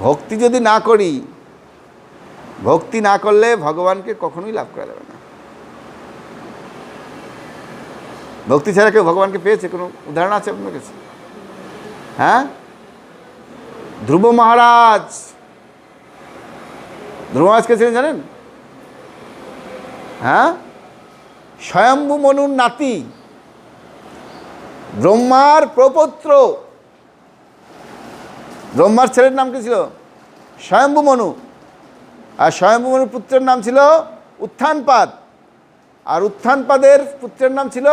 ভক্তি যদি না করি, ভক্তি না করলে ভগবানকে কখনোই লাভ করা যাবে না। ভক্তি ছাড়া কেউ ভগবানকে পেয়েছে? কোনো উদাহরণ আছে আপনার কাছে? হ্যাঁ? ধ্রুব মহারাজ! ধ্রুব মহারাজকে ছিলেন জানেন? হ্যাঁ? স্বয়ম্ভু মনুর নাতি, ব্রহ্মার প্রপত্র। ব্রহ্মার ছেলের নাম কি ছিল? স্বয়ম্ভু মনু। আর স্বয়ম্ভু মনুর পুত্রের নাম ছিল উত্থানপাদ। আর উত্থানপাদের পুত্রের নাম ছিল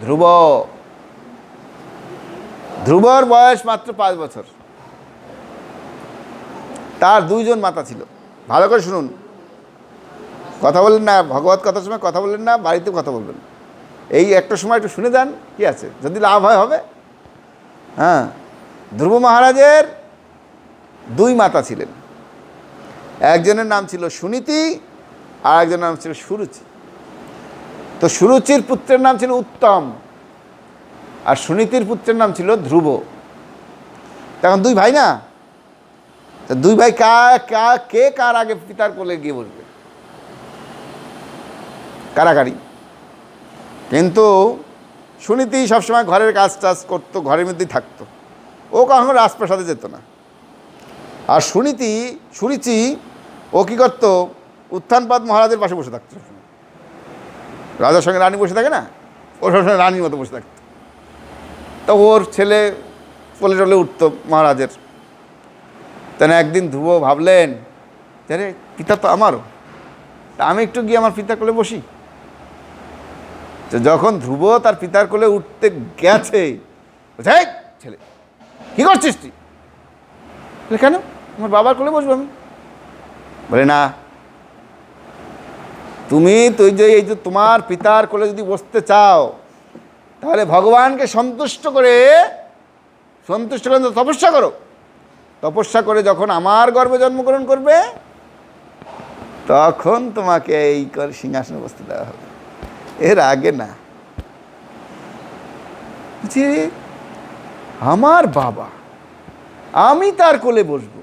ধ্রুব। ধ্রুবর বয়স মাত্র পাঁচ বছর। তার দুইজন মাতা ছিল। ভালো করে শুনুন। কথা বললেন না, ভগবত কথার সময় কথা বললেন না, বাড়িতে কথা বলবেন। এই একটা সময় একটু শুনে যান, কি আছে? যদি লাভ হয়, হবে। হ্যাঁ। ধ্রুব মহারাজের দুই মাতা ছিলেন। একজনের নাম ছিল সুনীতি আর একজনের নাম ছিল সুরুচি। তো সুরুচির পুত্রের নাম ছিল উত্তম আর সুনীতির পুত্রের নাম ছিল ধ্রুব। তখন দুই ভাই না? তা দুই ভাই কা কা, কে, কার আগে পিতার কোলে গিয়ে বসবে? কারাকারি কিন্তু সুনীতি সবসময় ঘরের কাজ টাজ করতো, ঘরের মধ্যেই থাকতো। ও কখনো রাজপ্রাসাদে যেত না। আর সুনীতি, সুরিচি, ও কী করতো? উত্থানপাদ মহারাজের পাশে বসে থাকতো রাজার সঙ্গে রানী বসে থাকে না? ওর সবসময় রানীর মতো বসে থাকতো। তো ওর ছেলে পলে টলে উঠতো মহারাজের। তেন একদিন ধ্রুব ভাবলেন যে রে, পিতা তো আমারও। তা আমি একটু গিয়ে আমার পিতার কোলে বসি। যখন ধ্রুব তার পিতার কোলে উঠতে গেছে ছেলে কী করছিস তুই? কেন? আমার বাবার কোলে বসবো আমি। বলে, না। তুমি তুই যে, এই যে তোমার পিতার কোলে যদি বসতে চাও, তাহলে ভগবানকে সন্তুষ্ট করে সন্তুষ্ট করে তপস্যা করো। তপস্যা করে যখন আমার গর্ভে জন্মগ্রহণ করবে, তখন তোমাকে এই করে সিংহাসনে বসতে দেওয়া হবে। এর আগে না। আমার বাবা, আমি তার কোলে বসবো।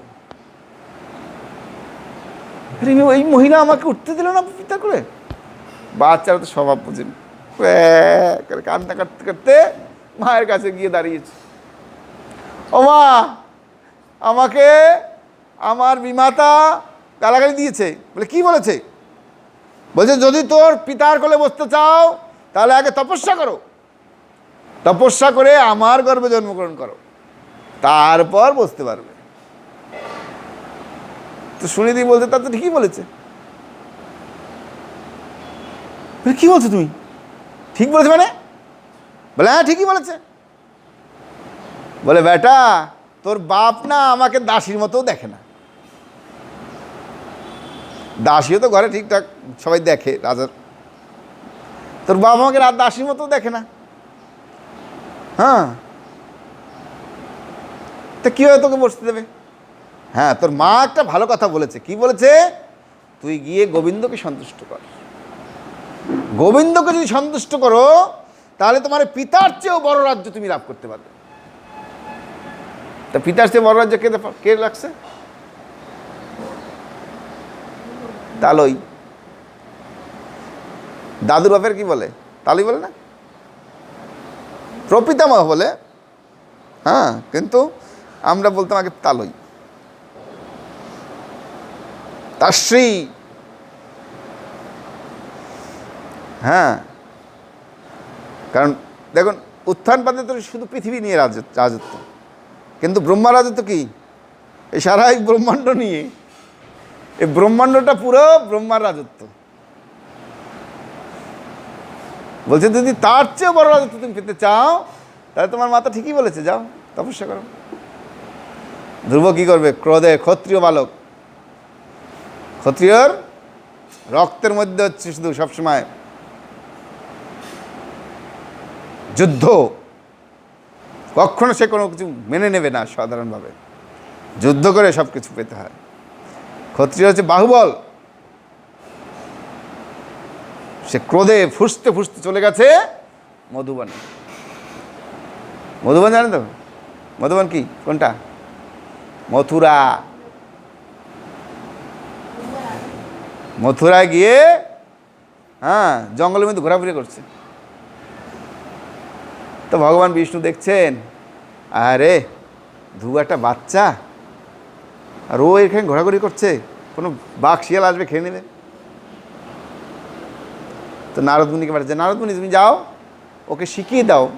এই মহিলা আমাকে উঠতে দিল না পিতা করে? বাচ্চারা তো স্বভাব বোঝেন কান্না কাটতে কাটতে মায়ের কাছে গিয়ে দাঁড়িয়েছে। ও মা, আমাকে আমার বিমাতা গালাগালি দিয়েছে। বলে, কি বলেছে? বলছে, যদি তোর পিতার কোলে বসতে চাও, তাহলে আগে তপস্যা করো। তপস্যা করে আমার গর্ভে জন্মগ্রহণ করো। তারপর বসতে পারবে। তো সুনিধি বলছে তা তো ঠিকই বলেছে। বলে, কি বলছো তুমি? ঠিক বলেছে মানে? বলে হ্যাঁ ঠিকই বলেছে। বলে বেটা তোর বাপ না আমাকে দাসীর মতো দেখে না। দাসীও তো ঘরে ঠিকঠাক সবাই দেখে রাজার। তোর বাবা আমাকে দাসীর মতো দেখে না। হ্যাঁ। তা কীভাবে তোকে বসতে দেবে? হ্যাঁ তোর মা একটা ভালো কথা বলেছে। কি বলেছে? তুই গিয়ে গোবিন্দকে সন্তুষ্ট কর। গোবিন্দকে যদি সন্তুষ্ট করো, তাহলে তোমার পিতার চেয়েও বড় রাজ্য তুমি লাভ করতে পারবে। তা পিতার চেয়ে বড় রাজ্য কে কে লাগছে? তালই। দাদুর বাপের কি বলে? তালই বলে না? প্রপিতামহ বলে হ্যাঁ কিন্তু আমরা বলতাম আগে তালই। তাশ্রী হ্যাঁ। কারণ দেখুন উত্থানপাতে তো শুধু পৃথিবী নিয়ে রাজত্ব রাজত্ব। কিন্তু ব্রহ্মা রাজত্ব কি? এই সারা এই ব্রহ্মাণ্ড নিয়ে। এই ব্রহ্মাণ্ডটা পুরো ব্রহ্মার রাজত্ব। বলছে যদি তার চেয়েও বড় রাজত্ব তুমি পেতে চাও, তাহলে তোমার মাতা ঠিকই বলেছে, যাও, তপস্যা করো। ধ্রুব কি করবে? ক্রোধে ক্ষত্রিয় বালক। ক্ষত্রিয়র রক্তের মধ্যে হচ্ছে শুধু সবসময় যুদ্ধ। কখনো সে কোনো কিছু মেনে নেবে না সাধারণভাবে। যুদ্ধ করে সব কিছু পেতে হয়। ক্ষত্রিয় হচ্ছে বাহুবল। সে ক্রোধে ফুসতে ফুসতে চলে গেছে মধুবন। মধুবন জানেন তো? মধুবন কি? কোনটা? মথুরা। মথুরায় গিয়ে হ্যাঁ জঙ্গলের মধ্যে ঘোরাফেরি করছে। তো ভগবান বিষ্ণু দেখছেন, আরে ধু একটা বাচ্চা। আর ও এখানে ঘোরাঘুরি করছে, কোনো বাঘ শিয়াল আসবে খেয়ে নেবে। তো নারদমুনিকে পাঠাচ্ছে নারদমুনি তুমি যাও, ওকে শিখিয়ে দাও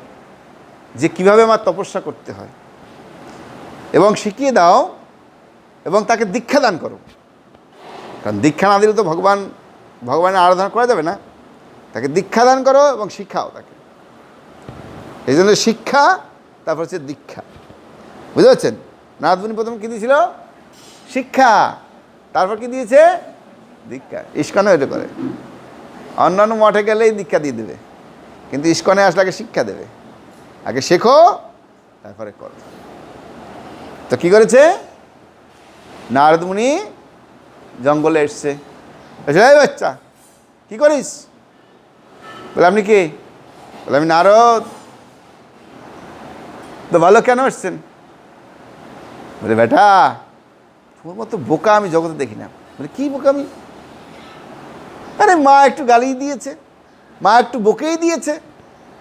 যে কীভাবে আমার তপস্যা করতে হয়। এবং শিখিয়ে দাও এবং তাকে দীক্ষা দান করো। কারণ দীক্ষা না দিলে তো ভগবান, ভগবানের আরাধনা করা যাবে না। তাকে দীক্ষা দান করো এবং শিক্ষাও তাকে। এই জন্য শিক্ষা, তারপর হচ্ছে দীক্ষা। বুঝতে পারছেন? নারদমুনি প্রথম কী দিয়েছিল? শিক্ষা। তারপর কি দিয়েছে? দীক্ষা। ইস্কনও এটা করে। অন্যান্য মঠে গেলেই দীক্ষা দিয়ে দেবে। কিন্তু ইস্কনে আসলে আগে শিক্ষা দেবে। আগে শেখো, তারপরে করো। তো কি করেছে? নারদমুনি জঙ্গলে এসছে। এসে, এই বাচ্চা, কি করিস? বলে, আপনি কে? বলে, আমি নারদ। তো ভালো কেন এসছেন? বলে, বেটা, তোমার মতো বোকা আমি জগতে দেখি না। বলে, কী বোকা আমি আরে মা একটু গালি দিয়েছে, মা একটু বকেই দিয়েছে,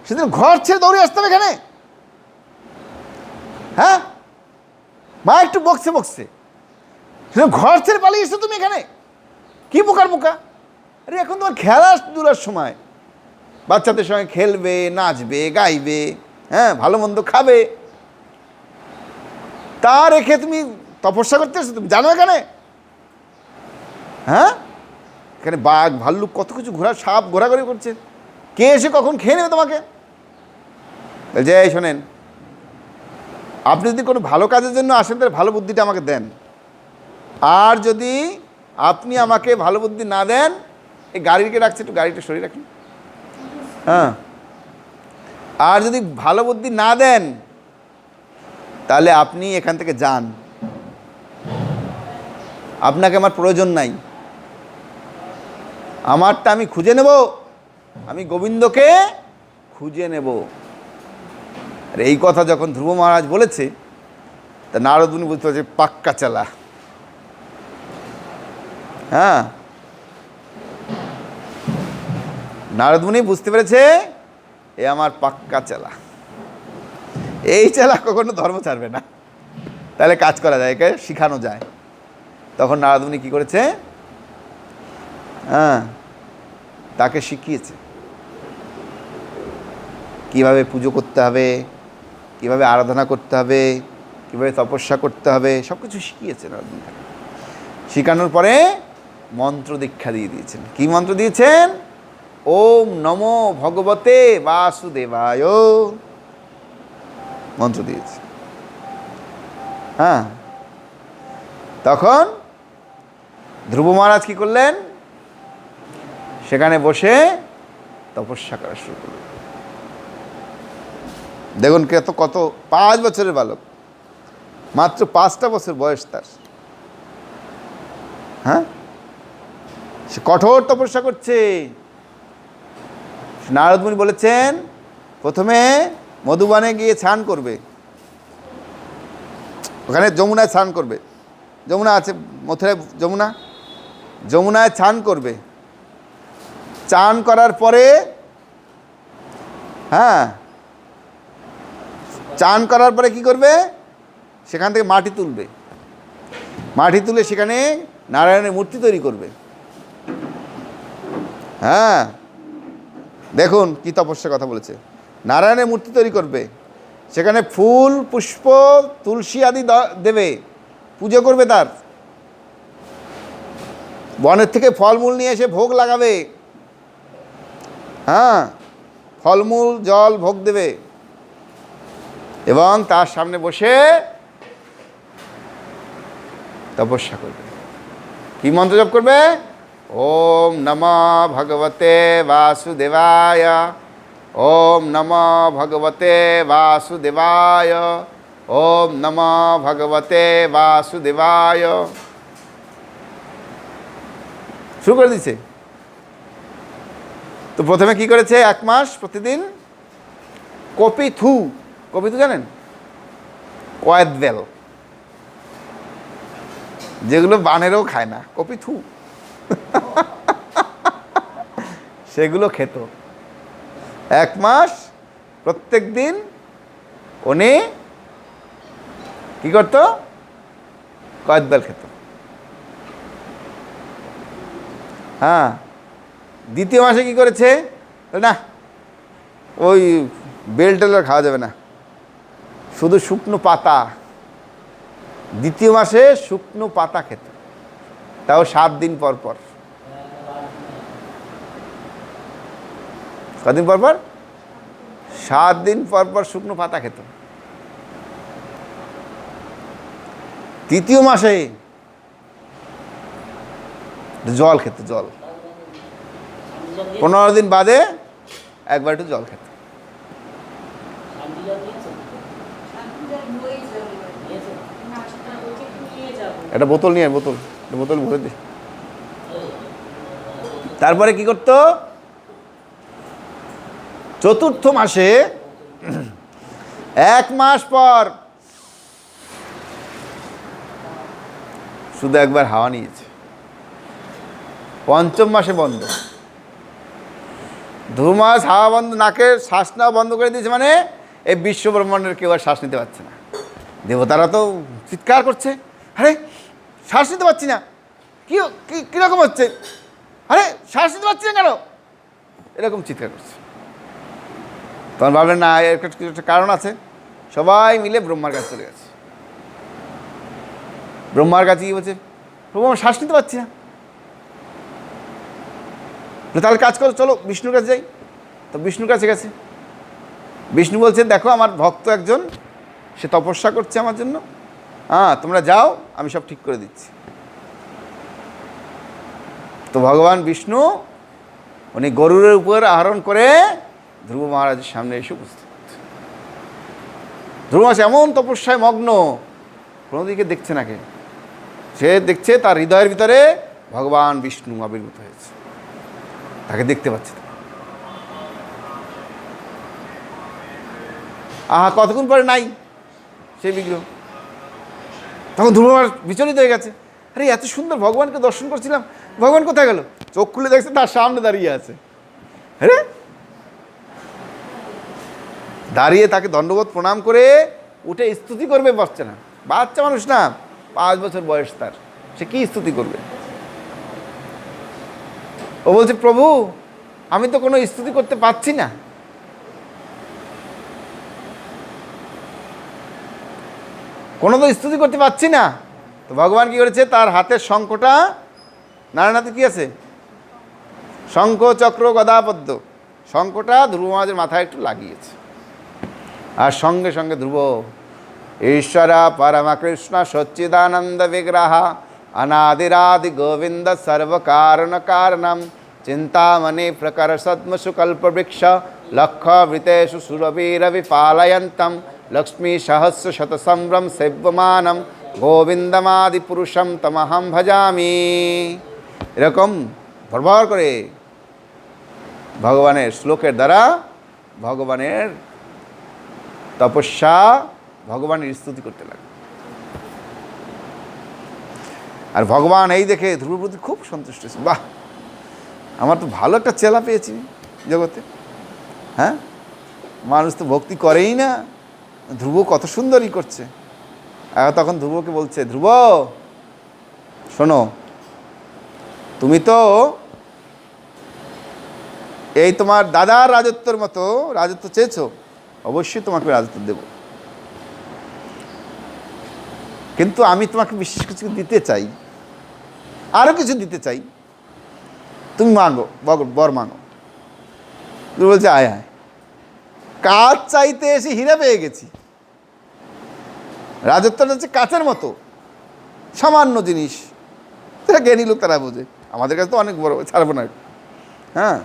সেদিন ঘর ছেড়ে দৌড়ে আসতে হবে এখানে। হ্যাঁ? মা একটু বকছে বকছে, সেদিন ঘর ছেড়ে পালিয়ে এসছো তুমি এখানে। কি বোকার বোকা? আরে এখন তোমার খেলাধুলার সময়। বাচ্চাদের সঙ্গে খেলবে, নাচবে, গাইবে হ্যাঁ ভালো মন্দ খাবে। তা রেখে তুমি তপস্যা করতে এসছো তুমি জানো এখানে? হ্যাঁ? এখানে বাঘ, ভাল্লুক কত কিছু ঘোরা, সাপ ঘোরাঘুরি করছে। কে এসে কখন খেয়ে নেবে তোমাকে? এই শোনেন, আপনি যদি কোনো ভালো কাজের জন্য আসেন, তাহলে ভালো বুদ্ধিটা আমাকে দেন। আর যদি আপনি আমাকে ভালো বুদ্ধি না দেন, এই গাড়িকে রাখছে একটু গাড়িটা সরিয়ে রাখুন হ্যাঁ। আর যদি ভালো বুদ্ধি না দেন, তাহলে আপনি এখান থেকে যান। আপনাকে আমার প্রয়োজন নাই। আমারটা আমি খুঁজে নেব। আমি গোবিন্দকে খুঁজে নেব। আর এই কথা যখন ধ্রুব মহারাজ বলেছে, তা নারদুনি বুঝতে পারছে পাক্কা চালা। হ্যাঁ? নারদমুনি বুঝতে পেরেছে, এ আমার পাক্কা চেলা। এই চেলা কখনো ধর্ম ছাড়বে না। তাহলে কাজ করা যায়, একে শিখানো যায়। তখন নারদমুনি কি করেছে? হ্যাঁ তাকে শিখিয়েছে। কীভাবে পুজো করতে হবে, কীভাবে আরাধনা করতে হবে, কীভাবে তপস্যা করতে হবে সব কিছু শিখিয়েছে নারদমুনি তাকে শিখানোর পরে মন্ত্র দীক্ষা দিয়ে দিয়েছেন। কি মন্ত্র দিয়েছেন? ওম নমো ভগবতে বাসুদেবায়। মন্ত্র দিয়েছে। হ্যাঁ তখন ধ্রুব মহারাজ কি করলেন? সেখানে বসে তপস্যা করা শুরু করলেন দেখুন কত কত পাঁচ বছরের বালক। মাত্র পাঁচটা বছর বয়স তার। হ্যাঁ? সে কঠোর তপস্যা করছে। নারদমুনি বলেছেন, প্রথমে মধুবনে গিয়ে স্নান করবে। ওখানে যমুনায় স্নান করবে। যমুনা আছে, মথুরায় যমুনা? যমুনায় স্নান করবে। চান করার পরে হ্যাঁ চান করার পরে কি করবে? সেখান থেকে মাটি তুলবে। মাটি তুলে সেখানে নারায়ণের মূর্তি তৈরি করবে। হ্যাঁ দেখুন কি তপস্যার কথা বলেছে। নারায়ণের মূর্তি তৈরি করবে। সেখানে ফুল, পুষ্প, তুলসী আদি দেবে। পুজো করবে তার। বনের থেকে ফলমূল নিয়ে এসে ভোগ লাগাবে। হ্যাঁ ফলমূল, জল ভোগ দেবে। এবং তার সামনে বসে তপস্যা করবে। কি মন্ত্র জপ করবে? ওম নম ভগবতে বাসুদেবায়। ওম নম ভগবতে বাসুদেবায়। ওম নম ভগবতে বাসুদেবায়। শুরু করে দিচ্ছে তো প্রথমে কি করেছে? এক মাস প্রতিদিন কপি থু। কপি থু জানেন? কয়েদ বেল যেগুলো বানেরও খায় না, কপি থু। সেগুলো খেত। এক মাস প্রত্যেক দিন উনি কি করত? কয়েকবেল খেত। হ্যাঁ। দ্বিতীয় মাসে কি করেছে? না, ওই বেল টেল আর খাওয়া যাবে না। শুধু শুকনো পাতা। দ্বিতীয় মাসে শুকনো পাতা খেত। তাও সাত দিন পর পর। কদিন পর পর? সাত দিন পর পর শুকনো পাতা খেত। তৃতীয় মাসে জল খেত, জল। পনেরো দিন বাদে একবার একটু জল খেতে। একটা বোতল নিয়ে বোতল বোতল ভরে দে। তারপরে কি করতো? চতুর্থ মাসে এক মাস পর শুধু একবার হাওয়া নিয়েছে। পঞ্চম মাসে বন্ধ। দু মাস হাওয়া বন্ধ নাকের শ্বাস নেওয়া বন্ধ করে দিয়েছে মানে এই বিশ্ব ব্রহ্মাণ্ডের কেউ আর শ্বাস নিতে পারছে না। দেবতারা তো চিৎকার করছে, আরে শ্বাস নিতে পারছি না। কি কীরকম হচ্ছে? আরে শ্বাস নিতে পারছি না কেন? এরকম চিৎকার করছে। তখন ভাবলেন, না, এর কিছু একটা কারণ আছে। সবাই মিলে ব্রহ্মার কাছে চলে গেছে। ব্রহ্মার কাছে কি বলছে, প্রভু, আমি শ্বাস নিতে পারছি না। তাহলে কাজ করো, চলো, বিষ্ণুর কাছে যাই। তো বিষ্ণুর কাছে গেছে। বিষ্ণু বলছেন দেখো, আমার ভক্ত একজন, সে তপস্যা করছে আমার জন্য। হ্যাঁ তোমরা যাও, আমি সব ঠিক করে দিচ্ছি। তো ভগবান বিষ্ণু, উনি গরুরের উপর আহরণ করে ধ্রুব মহারাজের সামনে এসে উপস্থিত। ধ্রুব মহারাজ এমন তপস্যায় মগ্ন কোনো দিকে দেখছে না কে? সে দেখছে তার হৃদয়ের ভিতরে ভগবান বিষ্ণু আবির্ভূত হয়েছে। তাকে দেখতে পাচ্ছে আহা, কতক্ষণ পরে নাই? সেই বিগ্রহ। তখন ধ্রুব বিচলিত হয়ে গেছে। আরে, এত সুন্দর ভগবানকে দর্শন করছিলাম। ভগবান কোথায় গেল? চোখ খুলে দেখছে তার সামনে দাঁড়িয়ে আছে। আরে! দাঁড়িয়ে তাকে দণ্ডবোধ প্রণাম করে উঠে স্তুতি করবে পারছে না। বাচ্চা মানুষ না, পাঁচ বছর বয়স তার। সে কি স্তুতি করবে? ও বলছে, প্রভু, আমি তো কোনো স্তুতি করতে পারছি না। কোনো তো স্তুতি করতে পারছি না। তো ভগবান কি করেছে? তার হাতের শঙ্খটা নারায়ণ হাতে কি আছে? শঙ্খ চক্র গদাপদ্ম শঙ্খটা ধ্রুব মাথায় একটু লাগিয়েছে। আর সঙ্গে সঙ্গে ধ্রুব, ঈশ্বর পরমকৃষ্ণ সচ্চিদানন্দ বিগ্রহ অনাদিরাদি গোবিন্দ সর্বকারণ কারণম চিন্তামণি প্রকর সদ্মসুকল্প বৃক্ষ লক্ষ বৃতেষু সুরবীর বিপালয়ন্তম লক্ষ্মী সহস্র শত সম্ভ্রম গোবিন্দমাদি পুরুষম তমহম ভজামি এরকম ভরভর করে ভগবানের শ্লোকের দ্বারা ভগবানের তপস্যা ভগবানের স্তুতি করতে লাগে। আর ভগবান এই দেখে ধ্রুব প্রতি খুব সন্তুষ্ট হয়েছে। বাহ! আমার তো ভালো একটা চেলা পেয়েছি জগতে। হ্যাঁ? মানুষ তো ভক্তি করেই না। ধ্রুব কত সুন্দরই করছে। তখন ধ্রুবকে বলছে, ধ্রুব, শোনো, তুমি তো এই তোমার দাদার রাজত্বর মতো রাজত্ব চেয়েছো, অবশ্যই তোমাকে রাজত্ব দেব। কিন্তু আমি তোমাকে বিশেষ কিছু দিতে চাই। আরও কিছু দিতে চাই। তুমি মাগো বর মাগো। তুমি বলছে, আয় আয়। কাজ চাইতে এসে হীরা পেয়ে গেছি? রাজত্বটা হচ্ছে কাচের মতো। সামান্য জিনিস। সেটা জ্ঞানী লোক তারা বোঝে। আমাদের কাছে তো অনেক বড়, ছাড়বো না। হ্যাঁ?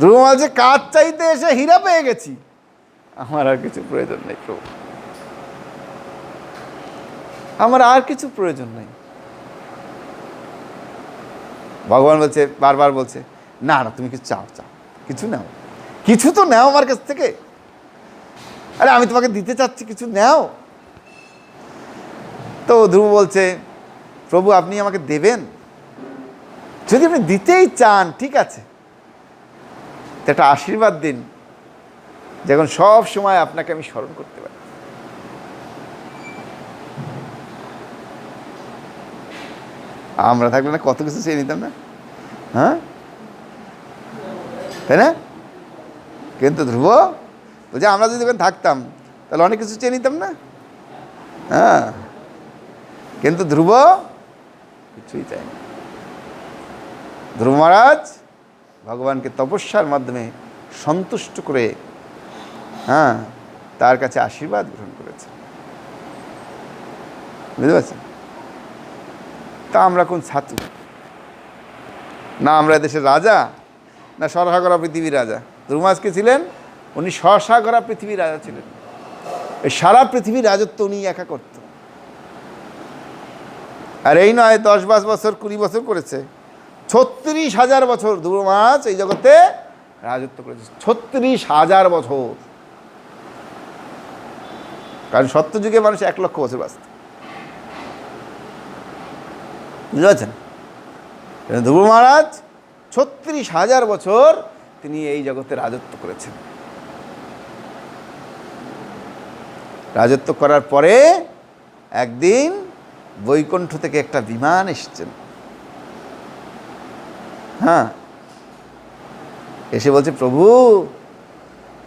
ধ্রুব বলছে কাজ চাইতে এসে হীরা পেয়ে গেছি? আমার আর কিছু প্রয়োজন নেই প্রভু। আমার আর কিছু প্রয়োজন নেই। ভগবান বলছে, বারবার বলছে, না না, তুমি কিছু চাও চাও, কিছু নাও। কিছু তো নাও আমার কাছ থেকে। আরে, আমি তোমাকে দিতে চাচ্ছি, কিছু নাও। তো ধ্রুব বলছে, প্রভু, আপনি আমাকে দেবেন? যদি আপনি দিতেই চান, ঠিক আছে। একটা আশীর্বাদ দিন, যখন সব সময় আপনাকে আমি স্মরণ করতে পারি। আমরা থাকলে না কত কিছু চেয়ে নিতাম না? হ্যাঁ? তাই না? কিন্তু ধ্রুব, বলছে আমরা যদি ওখানে থাকতাম, তাহলে অনেক কিছু চেয়ে নিতাম না? হ্যাঁ। কিন্তু ধ্রুব কিছুই চাই না। ধ্রুব মহারাজ, ভগবানকে তপস্যার মাধ্যমে সন্তুষ্ট করে হ্যাঁ তার কাছে আশীর্বাদ গ্রহণ করেছে। বুঝতে পারছেন? তা আমরা কোন ছাত্র না আমরা দেশের রাজা, না সরসাগরা পৃথিবীর রাজা। ধ্রুমাজকে ছিলেন? উনি সরসাগরা পৃথিবীর রাজা ছিলেন। এই সারা পৃথিবীর রাজত্ব উনি একা করত। আর এই নয়, দশ বাস বছর, কুড়ি বছর করেছে। ছত্রিশ হাজার বছর ধ্রুমাজ এই জগতে রাজত্ব করেছে। ছত্রিশ হাজার বছর। কারণ সত্যযুগে মানুষ এক লক্ষ বছর বাঁচত। বুঝতে পারছেন? ধ্রুব মহারাজ ছত্রিশ হাজার বছর তিনি এই জগতে রাজত্ব করেছেন। রাজত্ব করার পরে একদিন বৈকুণ্ঠ থেকে একটা বিমান এসছেন হ্যাঁ। এসে বলছে, প্রভু,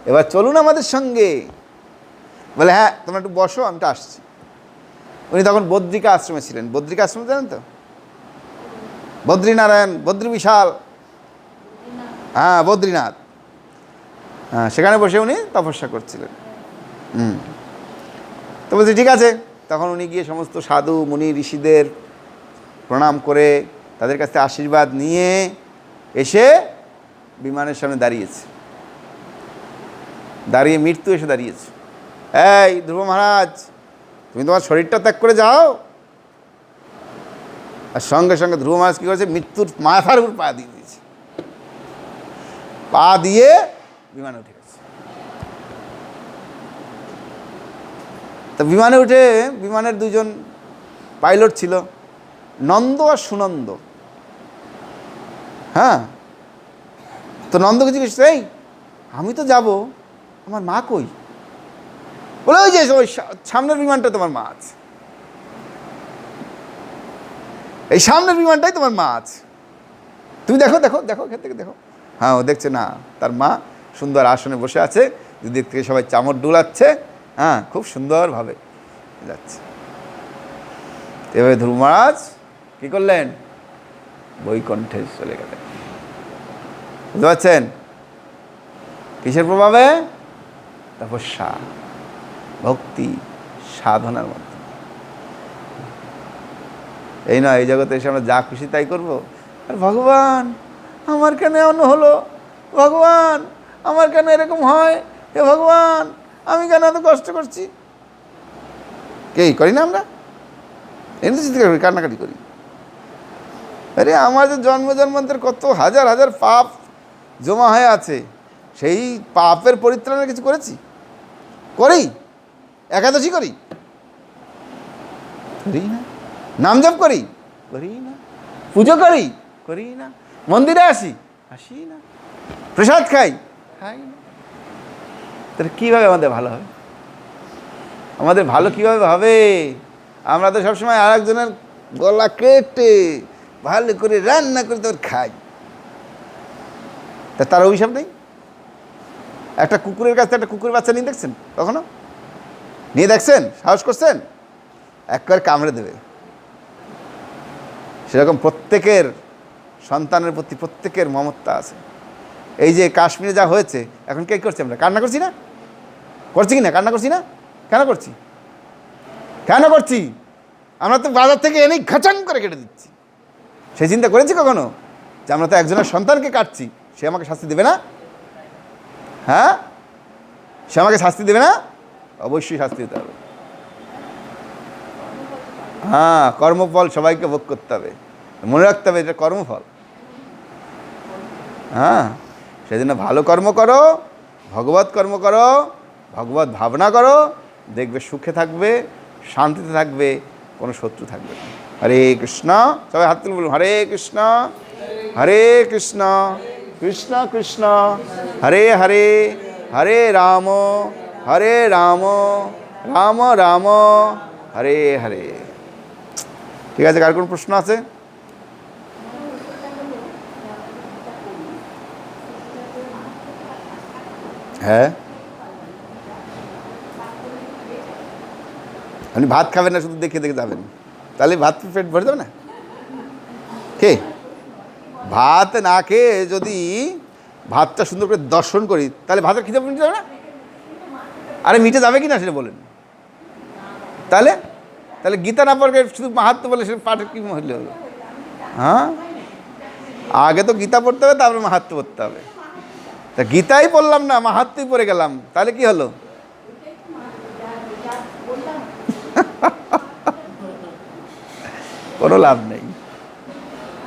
এবার চলুন আমাদের সঙ্গে। বলে হ্যাঁ তোমরা একটু বসো, আমি তো আসছি। উনি তখন বদ্রিকা আশ্রমে ছিলেন। বদ্রিকা আশ্রমে জানেন তো? বদ্রীনারায়ণ বদ্রী বিশাল হ্যাঁ বদ্রীনাথ। হ্যাঁ সেখানে বসে উনি তপস্যা করছিলেন। হুম। তো বলছি, ঠিক আছে। তখন উনি গিয়ে সমস্ত সাধু, মুনি, ঋষিদের প্রণাম করে তাদের কাছে আশীর্বাদ নিয়ে এসে বিমানের সামনে দাঁড়িয়েছে। দাঁড়িয়ে মৃত্যু এসে দাঁড়িয়েছে। এই ধ্রুব মহারাজ, তুমি তোমার শরীরটা ত্যাগ করে যাও। আর সঙ্গে সঙ্গে ধ্রুব মহারাজ কী করেছে? মৃত্যুর মাথার উপর পা দিয়ে দিয়েছে। পা দিয়ে বিমানে উঠে গেছে। তো বিমানে উঠে বিমানের দুজন পাইলট ছিল, নন্দ আর সুনন্দ। হ্যাঁ? তো নন্দকে জিজ্ঞেস এই, আমি তো যাব, আমার মা কই? বলে, ওই যে সামনের বিমানটা তোমার মা আছে। এই সামনের বিমানটাই তোমার মা আছে। তুমি দেখো দেখো দেখো, এখান থেকে দেখো। হ্যাঁ ও দেখছে না, তার মা সুন্দর আসনে বসে আছে, দুদিক থেকে সবাই চামড় ডুলাচ্ছে হ্যাঁ খুব সুন্দরভাবে যাচ্ছে। এভাবে ধ্রুব মহারাজ, কী করলেন? বৈকণ্ঠে চলে গেলেন। বুঝতে পারছেন? কিসের প্রভাবে? তপস্যা, ভক্তি, সাধনার মধ্যে। এই নয় এই জগতে এসে আমরা যা খুশি তাই করব। আর ভগবান, আমার কেন এমন হলো? ভগবান, আমার কেন এরকম হয়? হে ভগবান, আমি কেন এত কষ্ট করছি? কে, করি না আমরা? এমনি চিন্তা করি, কান্নাকাটি করি। আরে, আমার যে জন্ম জন্মান্তর কত হাজার হাজার পাপ জমা হয়ে আছে, সেই পাপের পরিত্রাণের কিছু করেছি? করি। একাদশী করি। করি না। নাম জপ করি? করি না। পুজো করি? করি না। মন্দিরে আসি? আসি না প্রসাদ খাই? খাই না তাহলে কীভাবে আমাদের ভালো হবে? আমাদের ভালো কীভাবে হবে? আমরা তো সবসময় আর একজনের গলা কেটে ভালো করে রান্না করে তোর খাই। তা তার অভিশাপ নেই? একটা কুকুরের কাছে একটা কুকুরের বাচ্চা নিয়ে দেখছেন কখনো? নিয়ে দেখছেন? সাহস করছেন? একবার কামড়ে দেবে। সেরকম প্রত্যেকের সন্তানের প্রতি প্রত্যেকের মমত্তা আছে। এই যে কাশ্মীরে যা হয়েছে, এখন কে করছি আমরা? কান্না করছি না? করছি কি না? কান্না করছি না? কেন করছি? কেন করছি? আমরা তো বাজার থেকে এনেই খাচাং করে কেটে দিচ্ছি। সে চিন্তা করেছি কখনো? যে আমরা তো একজনের সন্তানকে কাটছি, সে আমাকে শাস্তি দেবে না? হ্যাঁ? সে আমাকে শাস্তি দেবে না? অবশ্যই শাস্তি দিতে হবে। হ্যাঁ কর্মফল সবাইকে ভোগ করতে হবে। মনে রাখতে হবে এটা কর্মফল। হ্যাঁ সেজন্য ভালো কর্ম করো ভগবত কর্ম করো ভগবত ভাবনা করো, দেখবে সুখে থাকবে, শান্তিতে থাকবে, কোনো শত্রু থাকবে না। হরে কৃষ্ণ, সবাই হাত তুলে বলুন, হরে কৃষ্ণ হরে কৃষ্ণ কৃষ্ণ কৃষ্ণ, হরে হরে হরে রাম হরে রাম রাম রাম, হরে হরে। ঠিক আছে, কার কোনো প্রশ্ন আছে? হ্যাঁ? আপনি ভাত খাবেন না, শুধু দেখে দেখে যাবেন। তাহলে ভাত পেট ভরে যাবে না? কে? ভাত না খেয়ে যদি ভাতটা সুন্দর করে দর্শন করি, তাহলে ভাতের খিদে মিটে যাবে না? আরে মিটে যাবে কি না সেটা বলেন। তাহলে? তাহলে গীতা না পড়ে শুধু মাহাত্ম বলে সে পাঠ কি মহিল হলো হ্যাঁ? আগে তো গীতা পড়তে হবে, তারপরে মাহাত্ম পড়তে হবে। তা গীতাই পড়লাম না, মাহাত্মই পড়ে গেলাম। তাহলে কি হলো? কোনো লাভ নেই।